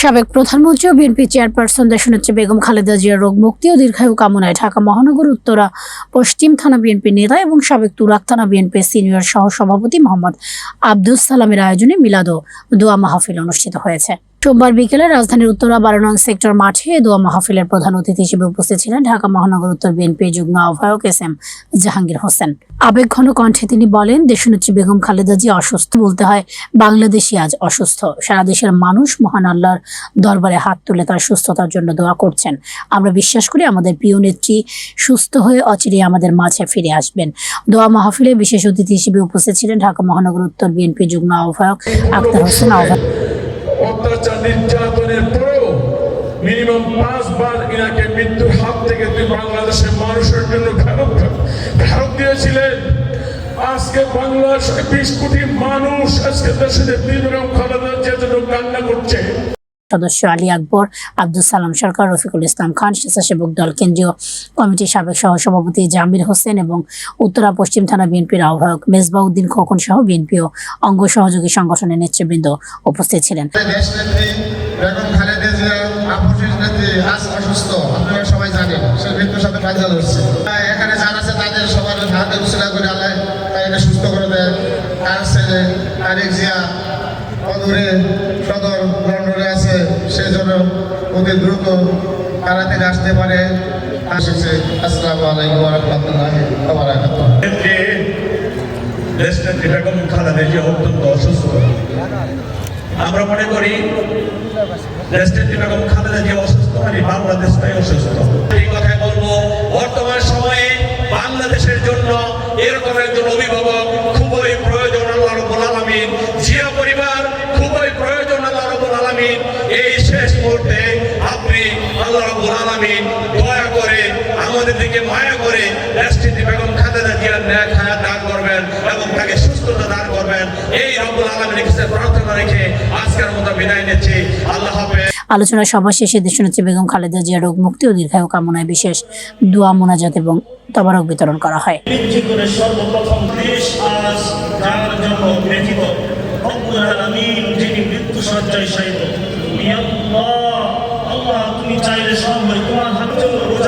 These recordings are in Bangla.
সাবেক প্রধানমন্ত্রী ও বিএনপি চেয়ারপারসন দেশনেত্রী বেগম খালেদা জিয়ার রোগ মুক্তি ও দীর্ঘায়ু কামনায় ঢাকা মহানগর উত্তরা, পশ্চিম থানা বিএনপি নেতা এবং সাবেক তুরাক থানা বিএনপি সিনিয়র সহ সভাপতি মোহাম্মদ আব্দুল সালামের আয়োজনে মিলাদ ও দোয়া মাহফিল অনুষ্ঠিত হয়েছে। সোমবার বিকেলে রাজধানীর উত্তরা বারো নং সেক্টর মাঠে দোয়া মাহফিলের প্রধান অতিথি হিসেবে উপস্থিত ছিলেন ঢাকা মহানগর উত্তর বিএনপি যুগ্ম আহ্বায়ক এস এম জাহাঙ্গীর হোসেন। আবেগঘন কণ্ঠে তিনি বলেন, দেশনেত্রী বেগম খালেদা জিয়া অসুস্থ বলতে হয় বাংলাদেশি আজ অসুস্থ। সারা দেশের মানুষ মহান আল্লাহর দরবারে হাত তুলে তার সুস্থতার জন্য দোয়া করছেন। আমরা বিশ্বাস করি আমাদের প্রিয় নেত্রী সুস্থ হয়ে অচিরে আমাদের মাঝে ফিরে আসবেন। দোয়া মাহফিলে বিশেষ অতিথি হিসেবে উপস্থিত ছিলেন ঢাকা মহানগর উত্তর বিএনপি যুগ্ম আহ্বায়ক আক্তার হোসেন আহ্বায়ক। অত্যাচার নির্যাতনের পরেও মিনিমাম পাঁচবার ইনাকে মৃত্যুর হাত থেকে তুই বাংলাদেশের মানুষের জন্য ফেরত ফেরত দিয়েছিলেন। আজকে বাংলাদেশ বিশ কোটি মানুষ আজকে দেশে বেগম যে জন্য কান্না করছে। সদস্য আলী আকবর আব্দুল সালাম সরকার রফিকুল ইসলাম খান স্বেচ্ছাসেবক দল কেন্দ্রীয় কমিটির সাবেক সহসভাপতি জামির হোসেন এবং উত্তরা পশ্চিম থানা বিএনপির আহ্বায়ক মেজবাউদ্দিন খোকন সহ বিএনপি ও অঙ্গ সহযোগী সংগঠনের নেতৃবৃন্দ উপস্থিত ছিলেন সুস্থ করে দেয় তার ছেলে জিয়া অদূরে সদর লন্ডনে আছে সেই জন্য অতি দ্রুত তাড়াতাড়ি আসতে পারে আসছে আসসালামু আলাইকুম রহমতুল্লাহ যে দেশনেত্রী বেগম অত্যন্ত অসুস্থ। আমরা মনে করি দেশনেত্রী বেগম অসুস্থ মানে বাংলাদেশটাই অসুস্থ। এই কথাই বলব, বর্তমান সময়ে বাংলাদেশের জন্য এরকম একজন অভিভাবক খুবই প্রয়োজন আল্লাহ রব্বুল আলামিন জিয়া পরিবার খুবই প্রয়োজন আল্লাহ রব্বুল আলামিন এই শেষ মুহূর্তে আপনি আল্লাহ রব্বুল আলামিন দয়া করে আমাদের দিকে মায়া করে দেশটিতে বেগম খালেদা জিয়ার ন্যাক হায়াত দান করবেন এবং তাকে সুস্থতা দান করবেন। এই রব্বুল আলামিনের কাছে প্রার্থনা রেখে আজকের মতো বিদায় নিচ্ছি। আল্লাহ হাফেজ। আলোচনা সভা শেষে দেশনেত্রী বেগম খালেদা জিয়া রোগ মুক্তি ও দীর্ঘায়ু কামনায় বিশেষ দোয়া মোনাজাত এবং তবারক বিতরণ করা হয়। সর্বপ্রথম দেশ আজ যার জন্য ব্যথিত যিনি মৃত্যু সজ্জায় শায়িত তুমি আল্লাহ আল্লাহ তুমি চাইলে সবাই তোমার হাত জন্য রোজা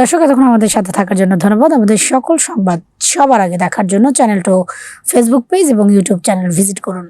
দর্শক এতক্ষণ আমাদের সাথে থাকার জন্য ধন্যবাদ। আমাদের সকল সংবাদ সবার আগে দেখার জন্য চ্যানেলটা ফেসবুক পেজ এবং ইউটিউব চ্যানেল ভিজিট করুন।